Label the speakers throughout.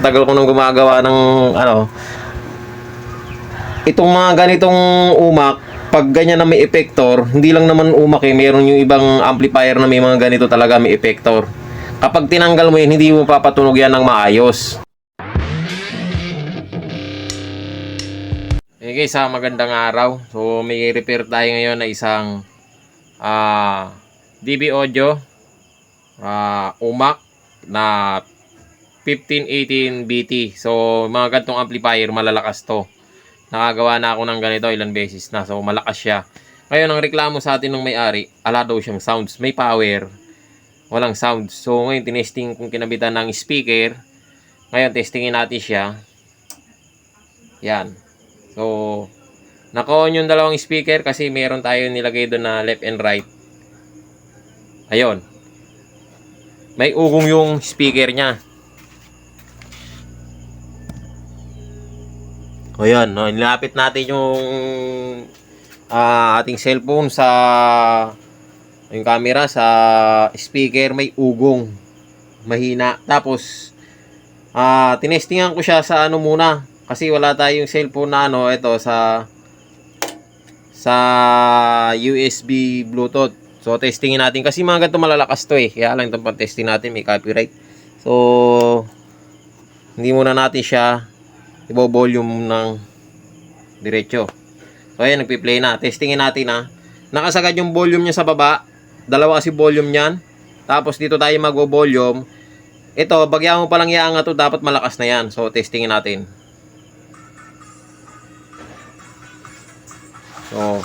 Speaker 1: Tagal ko nang gumagawa ng ano. Itong mga ganitong umak, pag ganyan na may epektor, hindi lang naman umak eh, meron yung ibang amplifier na may mga ganito talaga may epektor. Kapag tinanggal mo yun, hindi mo papatunog yan ng maayos. Okay guys, ah, magandang araw. So may repair tayo ngayon na isang ah DB Audio ah umak na 1518 BT. So, mga gantong amplifier, malalakas to. Nakagawa na ako ng ganito ilang beses na. So, malakas siya. Ngayon, ang reklamo sa atin ng may-ari, ala daw siyang sounds. May power, walang sounds. So, ngayon, tinesting kung kinabitan ng speaker. Ngayon, testingin natin siya. Yan. So, naka-on yung dalawang speaker kasi meron tayo nilagay doon na left and right. Ayun. May ugong yung speaker niya. O yan, no, nilapit natin yung ah, ating cellphone sa yung camera sa speaker may ugong mahina. Tapos ah tinestingan ko siya sa ano muna kasi wala tayong cellphone na ano ito sa sa USB Bluetooth. So testingin natin kasi mga ganito malalakas to eh. Kaya lang itong pang-testing natin may copyright. So hindi muna natin siya ibo-volume ng diretso. So ayan, nagpi-play na. Testingin natin ha. Nakasagad yung volume niya sa baba. Dalawa kasi volume niyan. Tapos dito tayo magvo-volume. Ito, bagyan mo palang iangat to, dapat malakas na yan. So testingin natin. So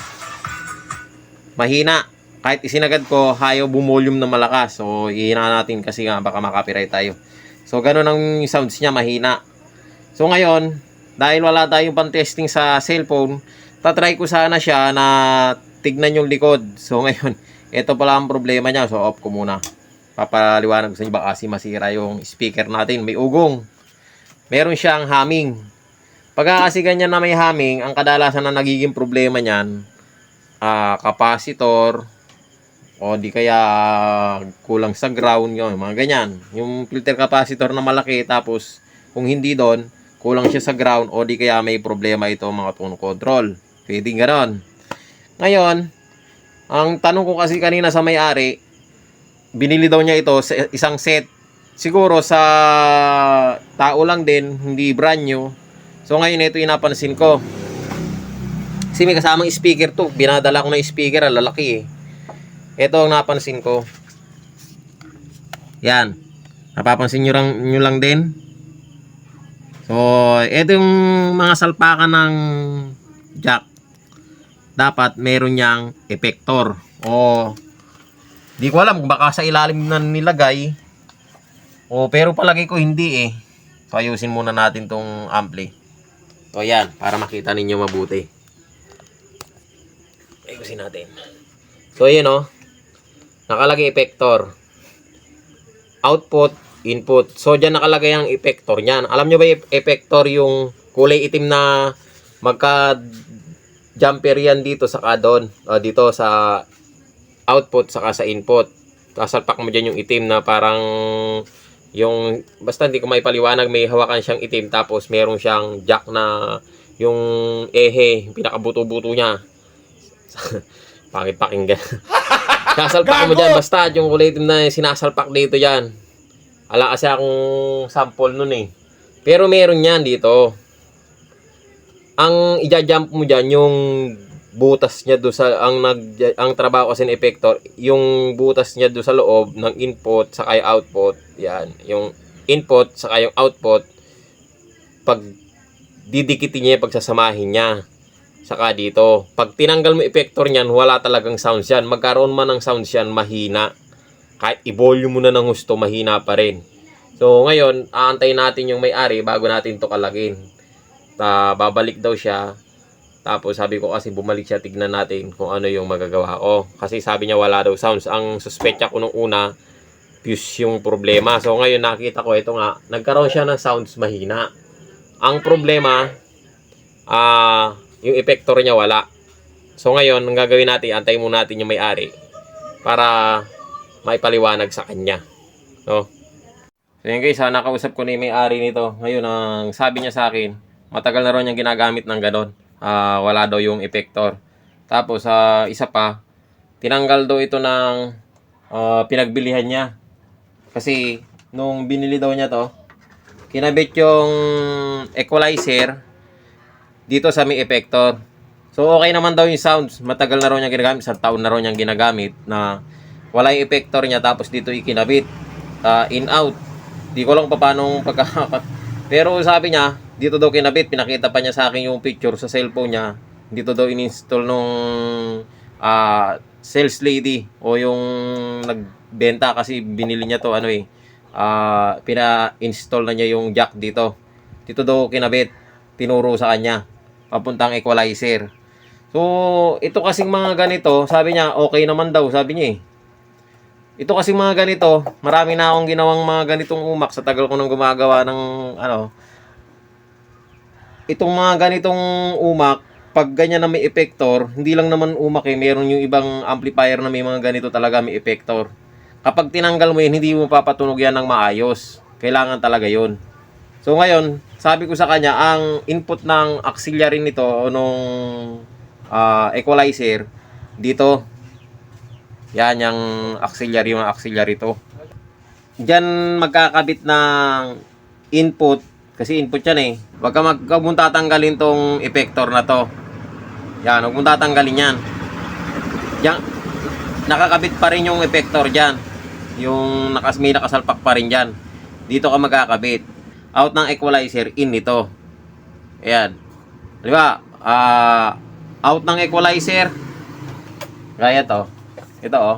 Speaker 1: mahina. Kahit isinagad ko, hayo bumolium na malakas. So, ihina natin kasi nga baka makapiright tayo. So, ganun ang sounds niya, mahina. So ngayon, dahil wala tayong pang-testing sa cellphone, tatry ko sana siya na tignan yung likod. So ngayon, ito pala ang problema niya. So off ko muna. Papaliwanag ko sa inyo baka kasi masira yung speaker natin. May ugong. Meron siyang humming. Pagka kasi ganyan na may humming, ang kadalasan na nagiging problema niyan, ah capacitor, o di kaya kulang sa ground yun, mga ganyan. Yung filter capacitor na malaki, tapos kung hindi doon, kulang siya sa ground o di kaya may problema ito mga tone control. Pwedeng ganon. Ngayon, ang tanong ko kasi kanina sa may-ari, binili daw niya ito sa isang set. Siguro sa tao lang din, hindi brand new. So ngayon ito yung napansin ko. Kasi may kasamang speaker to. Binadala ko na speaker, lalaki eh. Ito ang napansin ko. Yan. Napapansin nyo lang, nyo lang din. So, ito yung mga salpakan ng jack. Dapat meron niyang epektor. O, di ko alam kung baka sa ilalim na nilagay. O, pero palagi ko hindi eh. So, ayusin muna natin tong ampli. So, yan. Para makita ninyo mabuti. Ayusin natin. So, yun o. Nakalagay epektor. Output, input. So, dyan nakalagay ang epektor niyan. Alam nyo ba yung epektor yung kulay itim na magka jumper yan dito sa kadon. Uh, dito sa output saka sa input. Kasalpak mo dyan yung itim na parang yung basta hindi ko may paliwanag may hawakan siyang itim tapos meron siyang jack na yung ehe, yung pinakabuto-buto niya. Pangit pakinggan. Sasalpak mo dyan. Basta yung kulay itim na sinasalpak dito yan. Ala kasi akong sample nun eh. Pero meron yan dito. Ang ija-jump mo dyan, yung butas niya do sa ang nag ang trabaho kasi ng epektor, yung butas niya do sa loob ng input sa kay output, yan, yung input sa yung output pag didikitin niya pagsasamahin niya saka dito. Pag tinanggal mo epektor niyan, wala talagang sounds yan. Magkaroon man ng sounds yan, mahina. Kahit i-volume mo na ng gusto, mahina pa rin. So, ngayon, aantayin natin yung may-ari bago natin to kalagin. Ta, babalik daw siya. Tapos, sabi ko kasi bumalik siya, tignan natin kung ano yung magagawa ko. Kasi sabi niya wala daw sounds. Ang suspetya ko nung una, fuse yung problema. So, ngayon nakita ko, ito nga, nagkaroon siya ng sounds mahina. Ang problema, ah, yung epektor niya wala. So ngayon, ang gagawin natin, antayin muna natin yung may-ari para maipaliwanag sa kanya. No? So yan guys, ha, nakausap ko na yung may-ari nito. Ngayon, ang sabi niya sa akin, matagal na rin niyang ginagamit ng ganon. Ah, wala daw yung epektor. Tapos, sa isa pa, tinanggal daw ito ng ah, pinagbilihan niya. Kasi, nung binili daw niya to, kinabit yung equalizer dito sa may epektor. So, okay naman daw yung sounds. Matagal na raw niya ginagamit. Isang taon na raw niyang ginagamit na wala yung epektor niya tapos dito ikinabit. Ah, in out. Di ko lang pa paano pagka... Pero sabi niya, dito daw kinabit. Pinakita pa niya sa akin yung picture sa cellphone niya. Dito daw in-install nung ah, sales lady o yung nagbenta kasi binili niya to ano eh. ah, pina-install na niya yung jack dito. Dito daw kinabit. Tinuro sa kanya. Papuntang equalizer. So, ito kasing mga ganito, sabi niya, okay naman daw, sabi niya eh. Ito kasi mga ganito, marami na akong ginawang mga ganitong umak sa tagal ko nang gumagawa ng ano. Itong mga ganitong umak, pag ganyan na may epektor, hindi lang naman umak eh, meron yung ibang amplifier na may mga ganito talaga may epektor. Kapag tinanggal mo yun, hindi mo papatunog yan ng maayos. Kailangan talaga yun. So ngayon, sabi ko sa kanya, ang input ng auxiliary nito o nung ah, equalizer, dito, yan, yung auxiliary, yung auxiliary to. Diyan magkakabit ng input, kasi input yan eh. Huwag ka mag, huwag mong tatanggalin tong effector na to. Yan, huwag mong tatanggalin yan. Yan, nakakabit pa rin yung effector dyan. Yung nakas, may nakasalpak pa rin dyan. Dito ka magkakabit. Out ng equalizer, in nito. Ayan. Di ba? Ah, out ng equalizer. Gaya to. Ito oh.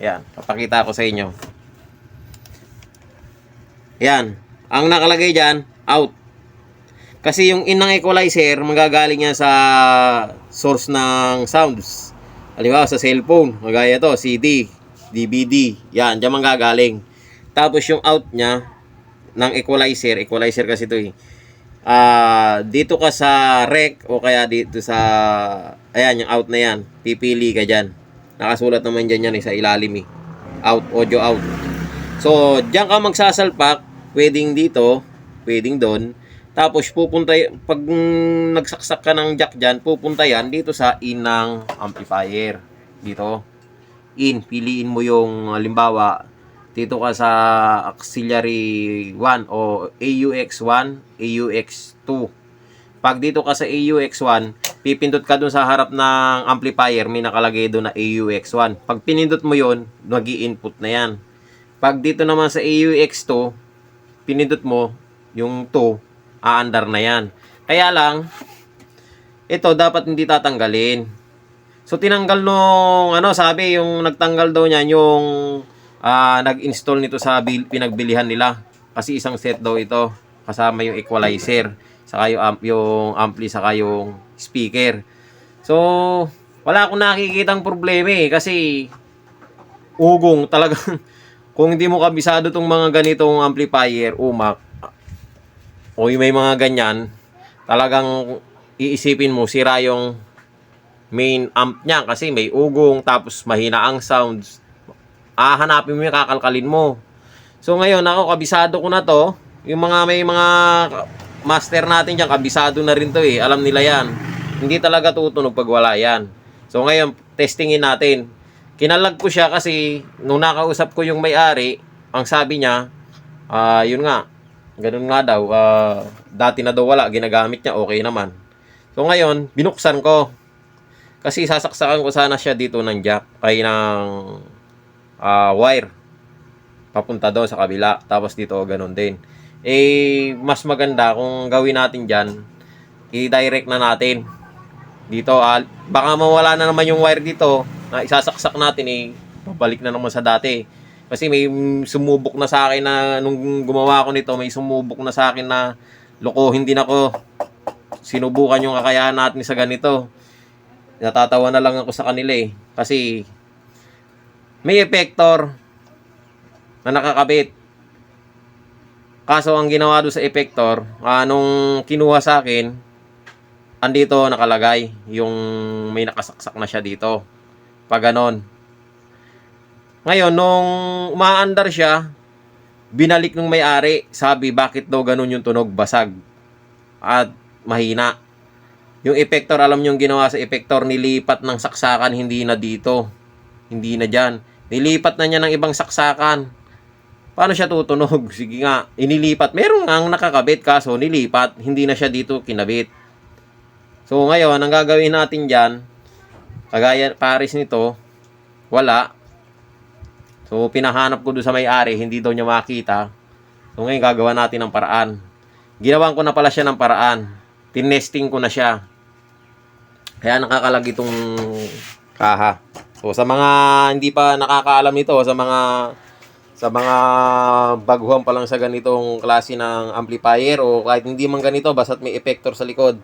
Speaker 1: Ayan, papakita ko sa inyo. Ayan. Ang nakalagay dyan, out. Kasi yung in ng equalizer, magagaling yan sa source ng sounds. Halimbawa sa cellphone, magaya to, CD, DVD. Yan, dyan manggagaling. Tapos yung out niya, ng equalizer, equalizer kasi to eh. Ah, dito ka sa rec o kaya dito sa ayan yung out na yan. Pipili ka diyan. Nakasulat naman diyan yan eh, sa ilalim eh. Out, audio out. So, diyan ka magsasalpak, pwedeng dito, pwedeng doon. Tapos pupunta pag nagsaksak ka ng jack diyan, pupunta yan dito sa in ng amplifier. Dito. In, piliin mo yung halimbawa dito ka sa auxiliary 1 o AUX1, AUX2. Pag dito ka sa AUX1, pipindot ka dun sa harap ng amplifier, may nakalagay doon na AUX1. Pag pinindot mo yon nag input na yan. Pag dito naman sa AUX2, pinindot mo yung 2, aandar na yan. Kaya lang, ito dapat hindi tatanggalin. So tinanggal nung ano sabi yung nagtanggal daw niyan yung ah, nag-install nito sa bil- pinagbilihan nila. Kasi isang set daw ito kasama yung equalizer, saka yung, amp, yung ampli, saka yung speaker. So, wala akong nakikitang problema eh kasi ugong talagang kung hindi mo kabisado tong mga ganitong amplifier, umak, o yung may mga ganyan, talagang iisipin mo sira yung main amp niya kasi may ugong tapos mahina ang sounds ah, hanapin mo yung kakalkalin mo. So ngayon, ako, kabisado ko na to. Yung mga may mga master natin dyan, kabisado na rin to eh. Alam nila yan. Hindi talaga tutunog pag wala yan. So ngayon, testingin natin. Kinalag ko siya kasi nung nakausap ko yung may-ari, ang sabi niya, ah, yun nga, ganun nga daw, ah, dati na daw wala, ginagamit niya, okay naman. So ngayon, binuksan ko. Kasi sasaksakan ko sana siya dito ng jack, ay ng ah, wire papunta doon sa kabila tapos dito ganun din eh mas maganda kung gawin natin dyan i-direct na natin. Dito ah, baka mawala na naman yung wire dito na isasaksak natin eh babalik na naman sa dati. Kasi may sumubok na sa akin na nung gumawa ko nito may sumubok na sa akin na lokohin din ako sinubukan yung kakayahan natin sa ganito. Natatawa na lang ako sa kanila eh. Kasi may epektor na nakakabit. Kaso ang ginawa doon sa epektor, anong kinuha sa akin, andito nakalagay yung may nakasaksak na siya dito. Pag ganon. Ngayon, nung umaandar siya, binalik ng may-ari. Sabi, bakit daw ganun yung tunog? Basag. At mahina. Yung effector, alam nyo yung ginawa sa effector, nilipat ng saksakan, hindi na dito. Hindi na dyan. Nilipat na niya ng ibang saksakan. Paano siya tutunog? Sige nga, inilipat. Meron nga ang nakakabit, kaso nilipat. Hindi na siya dito kinabit. So ngayon, ang gagawin natin dyan, kagaya pares nito, wala. So pinahanap ko doon sa may-ari, hindi daw niya makita. So ngayon gagawa natin ng paraan. Ginawan ko na pala siya ng paraan. Tinesting ko na siya. Kaya nakakalag itong kaha. So sa mga hindi pa nakakaalam nito, sa mga sa mga baguhan pa lang sa ganitong klase ng amplifier o kahit hindi man ganito, basta't may effector sa likod.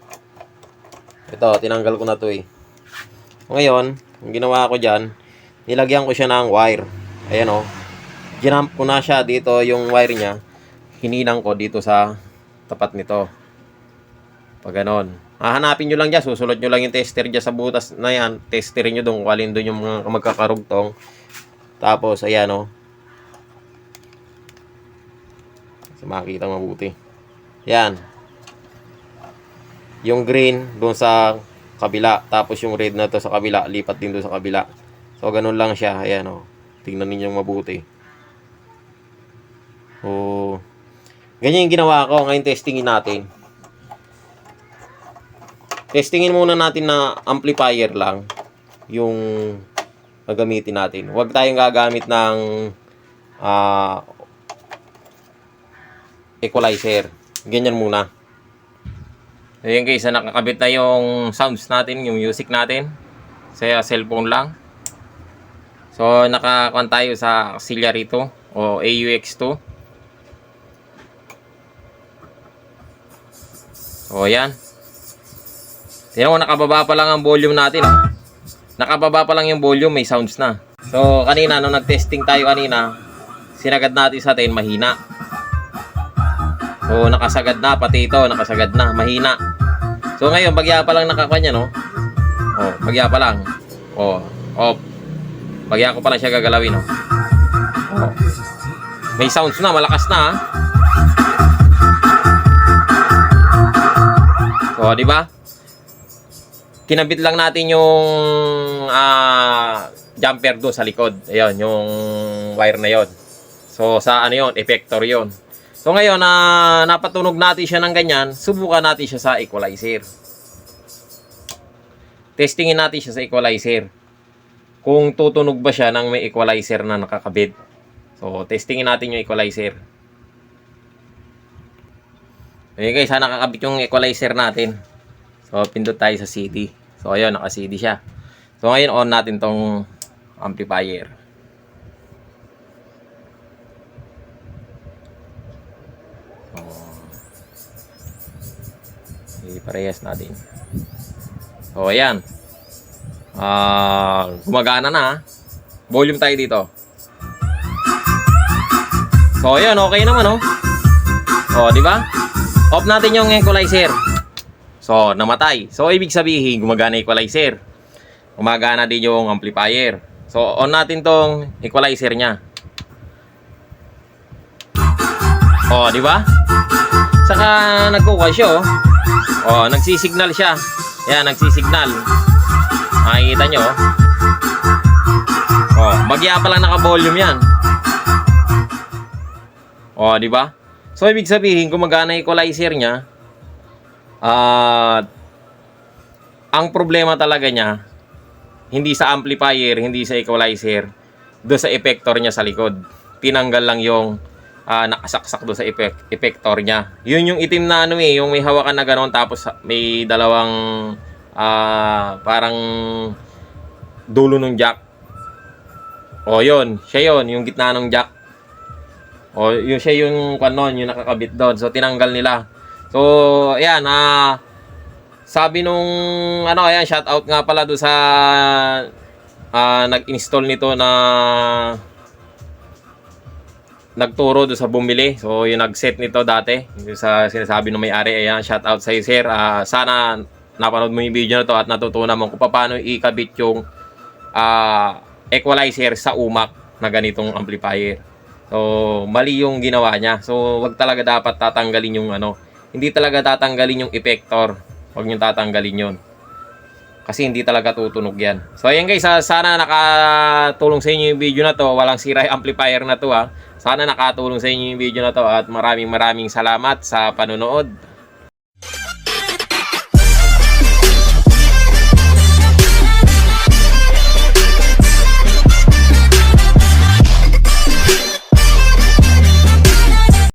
Speaker 1: Ito, tinanggal ko na to eh. Ngayon, ang ginawa ko dyan, nilagyan ko siya ng wire. Ayan o. Ginamp ko na siya dito yung wire niya. Hininang ko dito sa tapat nito. Pag ganon. Hahanapin nyo lang dyan. Susulot nyo lang yung tester dyan sa butas na yan. Testerin nyo doon kung alin doon yung mga magkakarugtong. Tapos, ayan o. So, makikita mabuti. Yan. Yung green doon sa kabila. Tapos yung red na to sa kabila. Lipat din doon sa kabila. So, ganun lang siya. Ayan o. Tingnan ninyong mabuti. So, ganyan yung ginawa ko. Ngayon testingin natin. Testingin muna natin na amplifier lang yung gagamitin natin. Huwag tayong gagamit ng ah equalizer. Ganyan muna. Ayan guys, ah, nakakabit na yung sounds natin, yung music natin sa cellphone lang. So, nakakuan tayo sa auxiliary to o AUX2. O, yan. Tingnan mo, nakababa pa lang ang volume natin. oh. Nakababa pa lang yung volume, may sounds na. So, kanina, nung nag-testing tayo kanina, sinagad natin sa atin, mahina. So, nakasagad na, pati ito, nakasagad na, mahina. So, ngayon, bagya pa lang nakakanya, no? Oh, bagya pa lang. Oh, off. Bagya ko pa lang siya gagalawin, no? Oh. May sounds na, malakas na, ha? So, di ba? Kinabit lang natin yung ah, jumper doon sa likod. Ayun, yung wire na yon. So, sa ano yon, effector yon. So, ngayon, na napatunog natin siya ng ganyan, subukan natin siya sa equalizer. Testingin natin siya sa equalizer. Kung tutunog ba siya ng may equalizer na nakakabit. So, testingin natin yung equalizer. Okay guys, sana nakakabit yung equalizer natin. So, pindot tayo sa CD. So, ayun, naka-CD siya. So, ngayon, on natin tong amplifier. So, i-parehas natin. So, ayan. Ah, gumagana na. Volume tayo dito. So, ayan, okay naman, oh. Oh, di ba? Off natin yung equalizer. So, namatay. So, ibig sabihin, gumagana equalizer. Gumagana din yung amplifier. So, on natin tong equalizer niya. Oh, di ba? Saka nagkukuha siya, oh. Oh, nagsisignal siya. Yan, nagsisignal. Makikita nyo, oh. Oh, bagya pa lang naka-volume yan. Oh, di ba? So, ibig sabihin, gumagana equalizer niya, at ang problema talaga niya, hindi sa amplifier, hindi sa equalizer, do sa effector niya sa likod. Tinanggal lang yung ah, nakasaksak do sa effect, effector niya. Yun yung itim na ano eh, yung may hawakan na gano'n tapos may dalawang ah, parang dulo ng jack. O yun, siya yun, yung gitna ng jack. O yun siya yung kanon, yung nakakabit doon. So tinanggal nila. So ayan, ah sabi nung ano ayan, shout out nga pala do sa ah, nag-install nito na nagturo do sa bumili. So, yung nag-set nito dati, yung sa sinasabi ng may-ari, ayan, shout out sa sir. Ah, sana napanood mo yung video na to at natutunan mo kung paano ikabit yung ah, equalizer sa umak na ganitong amplifier. So, mali yung ginawa niya. So, wag talaga dapat tatanggalin yung ano. Hindi talaga tatanggalin yung effector. Wag niyo tatanggalin yon. Kasi hindi talaga tutunog yan. So, ayan guys, ah, sana nakatulong sa inyo yung video na to. Walang sira yung amplifier na to ha. Sana nakatulong sa inyo yung video na to at maraming maraming salamat sa panonood.